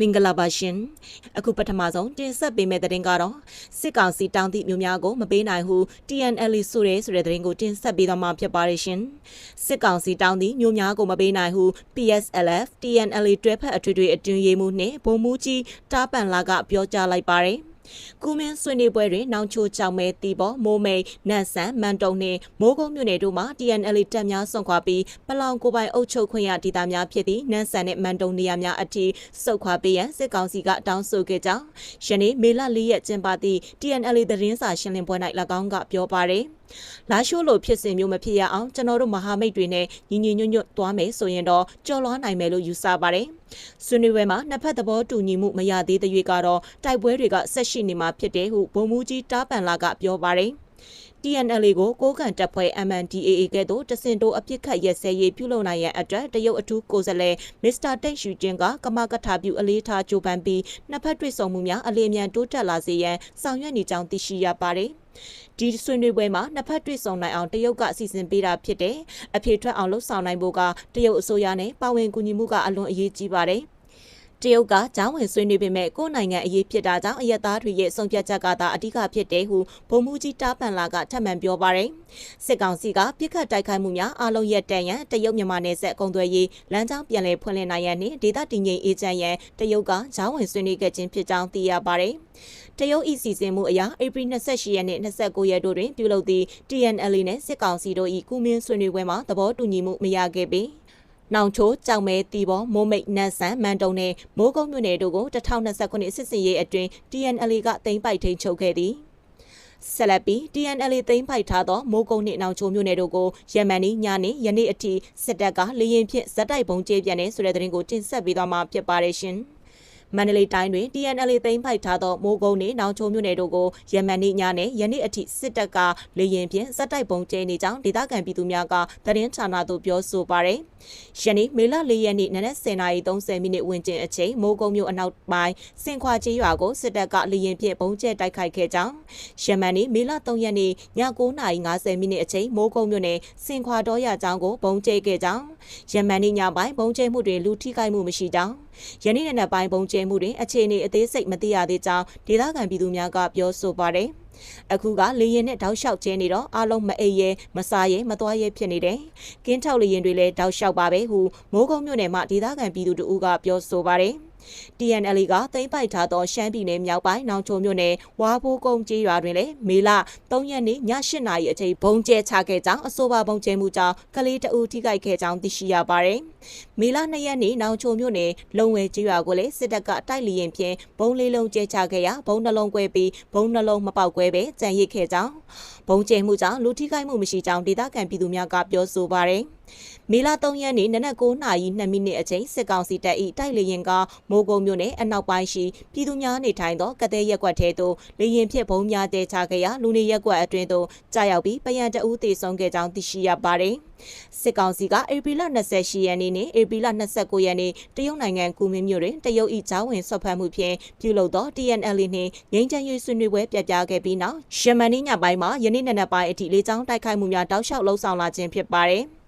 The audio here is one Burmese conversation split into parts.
မင်္ဂလာပါရှင်အခုပထမဆုံးတင်ဆက်ပေးမယ့်သတင်းကတော့စစ်ကောင်စီတောင်းသည့်မျိုးများကိုမပေးနိုင်ဟု TNL ဆိုရဲဆိုတဲ့သတင်းကိုတင်ဆက်ပေးသွားမှာဖြစ်ပါတယ်ရှင်စစ်ကောင်စီတောင်းသည့်မျိုးများကိုမပေးနိုင်ဟု PSLF TNL တွဲဖက်အထွေထွေအတွင်းရေးမှူးနှင့်ဗိုလ်မှူးကြီးတားပန်လာကပြောကြားလိုက်ပါတယ် ကူမင်းဆွေးနွေးပွဲတွင်နောင်ချိုကြောင်မဲတီပေါ်မိုးမိန်နတ်ဆန်မန်တုံနှင့်မိုးကုန်းမြို့နယ်တို့မှ TNL တပ်များဆွန့်ခွာပြီးပလောင်ကိုပိုင်အုပ်ချုပ်ခွင့်ရဒေသများဖြစ်သည့်နတ်ဆန်နှင့်မန်တုံနေရာများအထိစုခွာပေးရန်စစ်ကောင်စီကတောင်းဆိုခဲ့ကြောင်းယနေ့မေလ၄ရက်ကျင်းပသည့် TNL သတင်းစာရှင်းလင်းပွဲ၌၎င်းကပြောပါရယ် လာရှိုးလိုဖြစ်စဉ်မျိုးမဖြစ်ရအောင်ကျွန်တော်တို့မဟာမိတ်တွေနဲ့ညီညီညွတ်ညွတ်သွားမယ်ဆိုရင်တော့ကြော်လွှားနိုင်မယ်လို့ယူဆပါတယ်။ဆွေးနွေးပွဲမှာနှစ်ဖက်သဘောတူညီမှုမရသေးတဲ့၍ကတော့တိုက်ပွဲတွေကဆက်ရှိနေမှာဖြစ်တယ်ဟုဗိုလ်မှူးကြီးတားပန်လာကပြောပါတယ်။ TNLA ကိုကိုးကန်တပ်ဖွဲ့ MNDAA ကဲ့သို့တစင်တိုအပြစ်ခတ်ရက်စဲရေးပြုလုပ်နိုင်ရန်အတွက်တရုတ်အထူးကိုယ်စားလှယ်မစ္စတာတိတ်ရှူကျင်းကကမကထာပြုအလေးထားကြိုးပမ်းပြီးနှစ်ဖက်တွေ့ဆုံမှုများအလင်းမြန်တိုးတက်လာစေရန်ဆောင်ရွက်နေကြောင်းသိရှိရပါတယ်။ ဒီဆွေးနွေးပွဲမှာနှစ်ဖက်တွေ့ဆုံနိုင်အောင်တရုတ်ကစီစဉ်ပေးတာဖြစ်တယ်။အပြေထွက်အောင်လှုပ်ဆောင်နိုင်ဖို့ကတရုတ်အစိုးရနဲ့ပါဝင်ကူညီမှုကအလွန်အရေးကြီးပါတယ်။တရုတ်ကကြောင်းဝင်ဆွေးနွေးပေမဲ့ကိုယ်နိုင်ငံအရေးဖြစ်တာကြောင့်အယက်သားတွေရဲ့ဆုံးဖြတ်ချက်ကသာအဓိကဖြစ်တယ်ဟုဗိုလ်မှူးကြီးတားပန်လာကထပ်မံပြောပါတယ်။စစ်ကောင်စီကပြစ်ခတ်တိုက်ခိုက်မှုများအလုံးရက်တန်ရန်တရုတ်မြန်မာနယ်စပ်ကုံသွဲရေးလမ်းကြောင်းပြန်လည်ဖွင့်လှစ်နိုင်ရန်နှင့်ဒေသတည်ငြိမ်အေးချမ်းရန်တရုတ်ကကြောင်းဝင်ဆွေးနွေးခဲ့ခြင်းဖြစ်ကြောင်းသိရပါတယ်။ တရုတ်ဤစီစဉ်မှုအရဧပြီ28ရက်နေ့29ရက်တို့တွင်ပြုလုပ်သည့် TNL နှင့်စစ်ကောင်စီတို့၏ကုမင်းဆွေးနွေးပွဲမှာသဘောတူညီမှုမရခဲ့ပေ။နောင်ချိုးကြောင်မဲတီပေါ်မိုးမိတ်နတ်ဆန်မန်တုံနဲ့မိုးကုတ်မြို့နယ်တို့ကို2029စစ်စင်ရေးအတွင်း TNL ကသိမ်းပိုက်ထိန်ချုပ်ခဲ့သည်ဆက်လက်ပြီး TNL သိမ်းပိုက်ထားသောမိုးကုတ်နှင့်နောင်ချိုမြို့နယ်တို့ကိုယမန်နီညနေယနေ့အထိစစ်တပ်ကလေရင်ဖြင့်ဇက်တိုက်ပုံကျဲပြန်နေဆိုတဲ့သတင်းကိုတင်ဆက်ပေးသွားမှာဖြစ်ပါတယ်ရှင်။ မန္တလေးတိုင်းတွင် TNL သိမ်းပိုက်ထားသောမိုးကုန်းနှင့်နောင်ချုံမြို့နယ်တို့ကိုယမန်နေ့ညနဲ့ယနေ့အထိစစ်တပ်ကလေရင်ဖြင့်စက်တိုက်ပုံကျဲနေကြောင်းဒေသခံပြည်သူများကသတင်းဌာနသို့ပြောဆိုပါရယ်။ယနေ့မေလ၄ရက်နေ့နနက်10:30မိနစ်ဝန်းကျင်အချိန်မိုးကုန်းမြို့အနောက်ပိုင်းစင်ခွာကျေးရွာကိုစစ်တပ်ကလေရင်ဖြင့်ပုံကျဲတိုက်ခိုက်ခဲ့ကြောင်းယမန်နေ့မေလ3ရက်နေ့ည9:50မိနစ်အချိန်မိုးကုန်းမြို့နယ်စင်ခွာတော်ရကျောင်းကိုပုံကျဲခဲ့ကြောင်းယမန်နေ့ညပိုင်းပုံကျဲမှုတွင်လူထိခိုက်မှုမရှိကြောင်း ယနေ့နေ့ပိုင်းပုံကျဲမှုတွင်အခြေအနေအသေးစိတ်မသိရသေးကြောင်းဒေသခံပြည်သူများကပြောဆိုပါတယ်။အခုကလေရင်နဲ့တောက်လျှောက်ကျဲနေတော့အလုံးမအိပ်ရဲမစားရဲမသွားရဲဖြစ်နေတယ်။ကင်းထောက်လေရင်တွေလည်းတောက်လျှောက်ပါပဲဟုမိုးကုံမြို့နယ်မှာဒေသခံပြည်သူတို့ကပြောဆိုပါတယ်။ TNL ကသိမ်းပိုက်ထားသောရှမ်းပြည်နယ်မြောက်ပိုင်းနောင်ချုံမြို့နယ်ဝါဘိုးကုန်းကျေးရွာတွင်လည်းမေလ3ရက်နေ့ည8နာရီအချိန်ဘုံကျဲချခဲ့ကြောင်းအဆိုပါဘုံကျဲမှုကြောင့်ကလေးတအူထိခိုက်ခဲ့ကြောင်းသိရှိရပါတယ်။မေလ2ရက်နေ့နောင်ချုံမြို့နယ်လုံဝဲကျေးရွာကိုလည်းစစ်တပ်ကတိုက်လျင်ဖြင့်ဘုံလေးလုံးကျဲချခဲ့ရာဘုံနှလုံးကွဲပြီးဘုံနှလုံးမပေါက်ကွဲပဲကြံရစ်ခဲ့ကြောင်းဘုံကျဲမှုကြောင့်လူထိခိုက်မှုမရှိကြောင်းဒေသခံပြည်သူများကပြောဆိုပါတယ်။ မေလ3ရက်နေ့နနက်9:02မိနစ်အချိန်စစ်ကောင်စီတပ်၏တိုက်လေရင်ကမိုးကုံမြို့နယ်အနောက်ပိုင်းရှိပြည်သူများနေထိုင်သောကတဲ့ရက်ကွက်ထဲသို့လေရင်ဖြင့်ဘုံများတဲချခဲ့ရာလူနေရက်ကွက်အတွင်းသို့ကြာရောက်ပြီးပယံတအူးတေဆုံးခဲ့ကြောင်းသိရှိရပါတယ်။စစ်ကောင်စီကဧပြီလ28ရက်နေ့နဲ့ဧပြီလ29ရက်နေ့တရုတ်နိုင်ငံကူမင်းမြို့တွင်တရုတ်၏ဂျောင်းဝင်ဆွတ်ဖက်မှုဖြင့်ပြုလုပ်သော TNL နှင့်ငိမ့်ချမ်းရွေးဆွေးနွေးပွဲပြပြခဲ့ပြီးနောက်ရှမန်နီညပိုင်းမှာယနေ့နံနက်ပိုင်းအထိလေကြောင်းတိုက်ခိုက်မှုများတောက်လျှောက်လှုံ့ဆော်လာခြင်းဖြစ်ပါတယ်။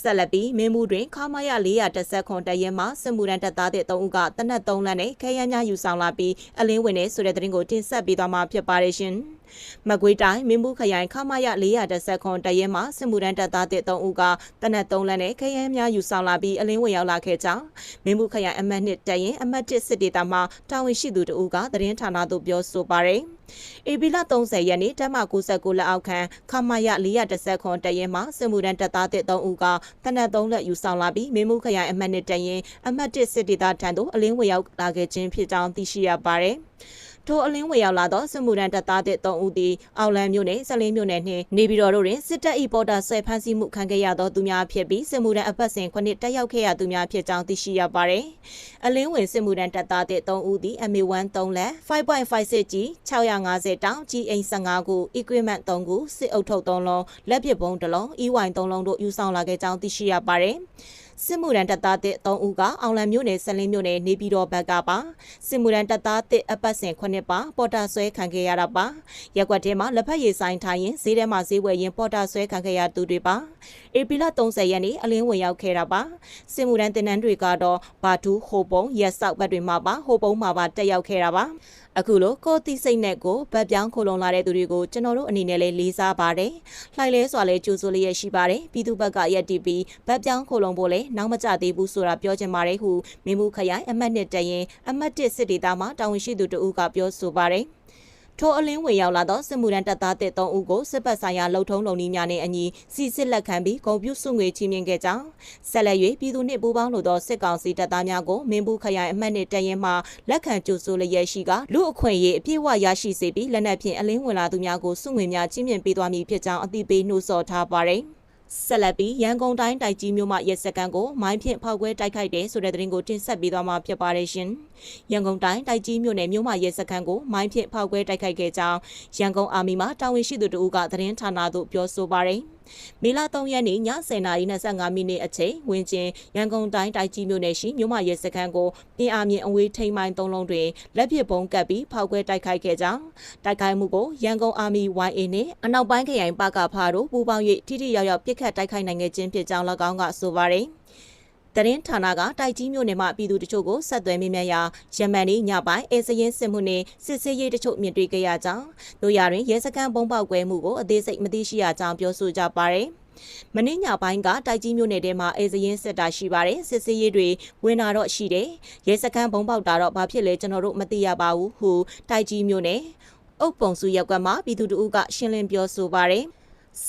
ဆက်လက်ပြီးမင်းမှုတွင်ခမာရ410ခွန်တရဲမှစစ်မှုရန်တပ်သားတဲ့3ဦးကတနက်3လမ်းနဲ့ခဲယမ်းများယူဆောင်လာပြီးအလင်းဝင်နေဆိုတဲ့သတင်းကိုတင်ဆက်ပေးသွားမှာဖြစ်ပါတယ်ရှင်။ မကွေးတိုင်းမင်းမှုခရိုင်ခမာရ410ခွန်တရဲမှစစ်မှုရန်တပ်သားတဲ့3ဦးကတနက်3လမ်းနဲ့ခဲယမ်းများယူဆောင်လာပြီးအလင်းဝင်ရောက်လာခဲ့ကြောင်းမင်းမှုခရိုင်အမတ်2တရင်အမတ်1စစ်ဒေသမှတာဝန်ရှိသူတို့ကသတင်းဌာနသို့ပြောဆိုပါတယ်။ဧပြီလ30ရက်နေ့တမ69လက်အောက်ခံခမရ410ခွန်တရင်မှစစ်မှုထမ်းတပ်သားတဲ့3ဦးကတနက်3လက်ယူဆောင်လာပြီးမင်းမှုခရိုင်အမှတ်1တရင်အမှတ်1စစ်ဒေသထံသို့အလင်းဝင်ရောက်လာခဲ့ခြင်းဖြစ်ကြောင်းသိရှိရပါတယ်။ ထိုအလင်းဝေရောက်လာသောစစ်မှုထမ်းတပ်သားတဲ့3ဦးသည်အောက်လန်မြို့နယ်ဆလင်းမြို့နယ်နှင့်နေပြည်တော်တို့တွင်စစ်တပ်၏ပေါ်တာဆွဲဖမ်းဆီးမှုခံခဲ့ရသောသူများဖြစ်ပြီးစစ်မှုထမ်းအပတ်စဉ်ခုနှစ်တက်ရောက်ခဲ့ရသူများဖြစ်ကြောင်းသိရှိရပါသည်။အလင်းဝင်စစ်မှုထမ်းတပ်သားတဲ့3ဦးသည် MA1 3လက်5.56ကြီး650တောင်ကြီးအိမ်15ခု equipment 3ခုစစ်အုပ်ထုပ်3လုံးလက်ပစ်ဗုံး1လုံး EY 3လုံးတို့ယူဆောင်လာခဲ့ကြောင်းသိရှိရပါသည်။ စစ်မှုရန်တပ်သားတစ်3ဦးကအောင်လံမြို့နယ်ဆလင်းမြို့နယ်နေပြည်တော်ဘက်ကပါစစ်မှုရန်တပ်သားတစ်အပတ်စဉ်9ပါပေါ်တာဆွဲခံခဲ့ရတာပါရက်ွက်ထဲမှာလက်ဖက်ရည်ဆိုင်ထိုင်ရင်ဈေးထဲမှာဈေးဝယ်ရင်ပေါ်တာဆွဲခံခဲ့ရသူတွေပါဧပြီလ30ရက်နေ့အလင်းဝင်ရောက်ခဲ့တာပါစစ်မှုရန်တင်နန်းတွေကတော့ဘာတူးဟိုပုံရက်ဆောက်ဘက်တွေမှာပါဟိုပုံမှာပါတက်ရောက်ခဲ့တာပါ အခုလိုကိုတိစိတ်နဲ့ကိုဗတ်ပြောင်းခိုလုံလာတဲ့သူတွေကိုကျွန်တော်တို့အနေနဲ့လည်းလေးစားပါတယ်။လှိုက်လဲစွာလဲကြိုးစိုးလျက်ရှိပါတယ်။ပြည်သူဘက်ကရက်တီပြီးဗတ်ပြောင်းခိုလုံဖို့လည်းနောက်မကျသေးဘူးဆိုတာပြောချင်ပါတယ်ဟုမိမှုခရိုင်အမှတ်နှစ်တရင်အမှတ်1စစ်ဒေသမှတာဝန်ရှိသူတဦးကပြောဆိုပါတယ်။ ထိုအလင်းဝင်ရောက်လာသောစစ်မှုရန်တပ်သားတဲ့၃ဦးကိုစစ်ပတ်ဆိုင်ရာလှုပ်ထုံးလုံနည်းများနဲ့အညီစီစစ်လက်ခံပြီးဂုံပြုစုငွေချီးမြှင့်ခဲ့ကြောင်းဆက်လက်၍ပြည်သူနှင့်ပူးပေါင်းလို့သောစစ်ကောင်စီတပ်သားများကိုမင်းဘူးခရိုင်အမှတ်နဲ့တရင်မှလက်ခံကြိုဆိုလျက်ရှိကလူအခွင့်အရေးအပြည့်အဝရရှိစေပြီးလက်နက်ဖြင့်အလင်းဝင်လာသူများကိုစုငွေများချီးမြှင့်ပေးသွားမည်ဖြစ်ကြောင်းအသိပေးနှိုးဆော်ထားပါသည် ဆက်လက်ပြီးရန်ကုန်တိုင်းတိုက်ကြီးမြို့မှရဲစခန်းကိုမိုင်းဖြင့်ဖောက်ခွဲတိုက်ခိုက်တဲ့ဆိုတဲ့သတင်းကိုတင်ဆက်ပေးသွားမှာဖြစ်ပါတယ်ရှင်။ရန်ကုန်တိုင်းတိုက်ကြီးမြို့နယ်မြို့မှရဲစခန်းကိုမိုင်းဖြင့်ဖောက်ခွဲတိုက်ခိုက်ခဲ့ကြောင်းရန်ကုန်အာမီမှတာဝန်ရှိသူတို့ကသတင်းဌာနသို့ပြောဆိုပါတယ်။ မေလ3ရက်နေ့ည10:25မိနစ်အချိန်ဝင်းကျင်ရန်ကုန်တိုင်းတိုက်ကြီးမြို့နယ်ရှိမြို့မရဲစခန်းကိုပြင်းအားမြင့်အဝေးထိန်မိုင်းသုံးလုံးတွင်လက်ပစ်ပုံးကပ်ပြီးဖောက်ခွဲတိုက်ခိုက်ခဲ့ကြောင်းတိုက်ခိုက်မှုကိုရန်ကုန်အာမီ YA နှင့်အနောက်ပိုင်းခရိုင်ပကဖားတို့ပူးပေါင်း၍ထိထိရောက်ရောက်ပစ်ခတ်တိုက်ခိုက်နိုင်ခဲ့ခြင်းဖြစ်ကြောင်း၎င်းကဆိုပါရယ် တရင်ဌာနကတိုက်ကြီးမြို့နယ်မှပြည်သူတချို့ကိုဆက်သွယ်မိမြန်ရာယမန်နေ့ညပိုင်းအဲစရင်စစ်မှုနှင့်စစ်ဆေးရေးတချို့မြင်တွေ့ခဲ့ရကြောင်းတို့ရတွင်ရဲစခန်းပုံပေါက်ကွဲမှုကိုအသေးစိတ်မသိရှိရကြောင်းပြောဆိုကြပါရယ်မင်းညပိုင်းကတိုက်ကြီးမြို့နယ်ထဲမှာအဲစရင်စစ်တာရှိပါတယ်စစ်စေးရေးတွေဝင်လာတော့ရှိတယ်ရဲစခန်းဘုံပေါက်တာတော့ဘာဖြစ်လဲကျွန်တော်တို့မသိရပါဘူးဟုတိုက်ကြီးမြို့နယ်အုပ်ပုံစုရက်ကွက်မှာပြည်သူတို့ကရှင်းလင်းပြောဆိုပါတယ်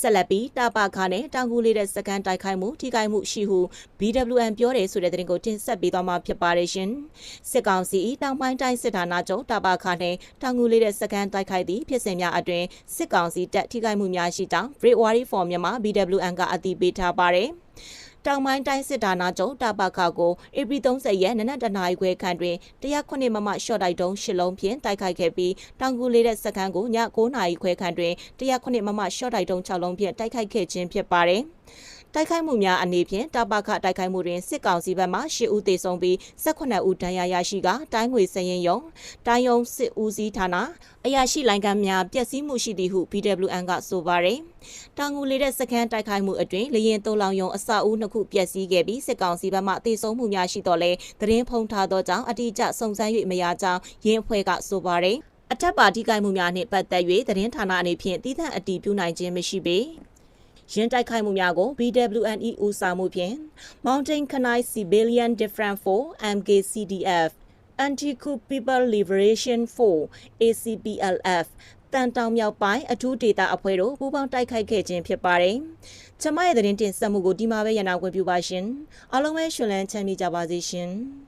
ဆက်လက်ပြီးတာပါခါနဲ့တောင်ကူလေးတဲ့စကန်တိုက်ခိုက်မှုထိခိုက်မှုရှိဟု BWN ပြောတယ်ဆိုတဲ့သတင်းကိုတင်ဆက်ပေးသွားမှာဖြစ်ပါတယ်ရှင်။စစ်ကောင်စီတောင်ပိုင်းတိုင်းစစ်ဌာနချုပ်တာပါခါနဲ့တောင်ကူလေးတဲ့စကန်တိုက်ခိုက်သည့်ဖြစ်စဉ်များအတွင်စစ်ကောင်စီတပ်ထိခိုက်မှုများရှိကြောင်း Great Wari for မြန်မာ BWN ကအတည်ပြုထားပါတယ်။ တောင်ပိုင်းတိုင်းစစ်ဌာနချုပ်တာပခကိုဧပြီ30ရက်နနက်တနာရီခွဲခန့်တွင်109မမရှော့တိုက်တုံးရှစ်လုံးဖြင့်တိုက်ခိုက်ခဲ့ပြီးတောင်ကူလေးတဲ့စခန်းကိုည9နာရီခွဲခန့်တွင်109မမရှော့တိုက်တုံး6လုံးဖြင့်တိုက်ခိုက်ခဲ့ခြင်းဖြစ်ပါတယ်။ တိုက်ခိုက်မှုများအနေဖြင့်တပခတိုက်ခိုက်မှုတွင်စစ်ကောင်စီဘက်မှ10ဦးသေဆုံးပြီး18ဦးဒဏ်ရာရရှိကတိုင်းငွေစရင်ယုံတိုင်းယုံစစ်ဦးစီးဌာနအရာရှိလိုင်ကမ်းများပျက်စီးမှုရှိသည်ဟု BWN ကဆိုပါရယ်တောင်ငူလေးတဲ့စခန်းတိုက်ခိုက်မှုအတွင်းလေရင်သုံးလောင်ယုံအစအဦးနှစ်ခုပျက်စီးခဲ့ပြီးစစ်ကောင်စီဘက်မှသေဆုံးမှုများရှိတော့လဲသတင်းဖုံးထားသောကြောင့်အတိအကျစုံစမ်း၍မရကြောင်းရင်းအဖွဲ့ကဆိုပါရယ်အထက်ပါထိခိုက်မှုများနှင့်ပတ်သက်၍သတင်းဌာနအနေဖြင့်တည်ထအတည်ပြုနိုင်ခြင်းမရှိပေ ရင်းတိုက်ခိုက်မှုများကို BWNE ဦးဆောင်မှုဖြင့် Mountain Kanai Civilian Different for MKCDF Anti-Coup People Liberation for ACPLF တန်တောင်မြောက်ပိုင်းအထူးဒေတာအဖွဲ့တို့ပူးပေါင်းတိုက်ခိုက်ခဲ့ခြင်းဖြစ်ပါတယ်။ကျမရဲ့သတင်းတင်ဆက်မှုကိုဒီမှာပဲရနာခွင့်ပြုပါရှင်။အားလုံးပဲရှင်လန်းချမ်းမြေ့ကြပါစေရှင်။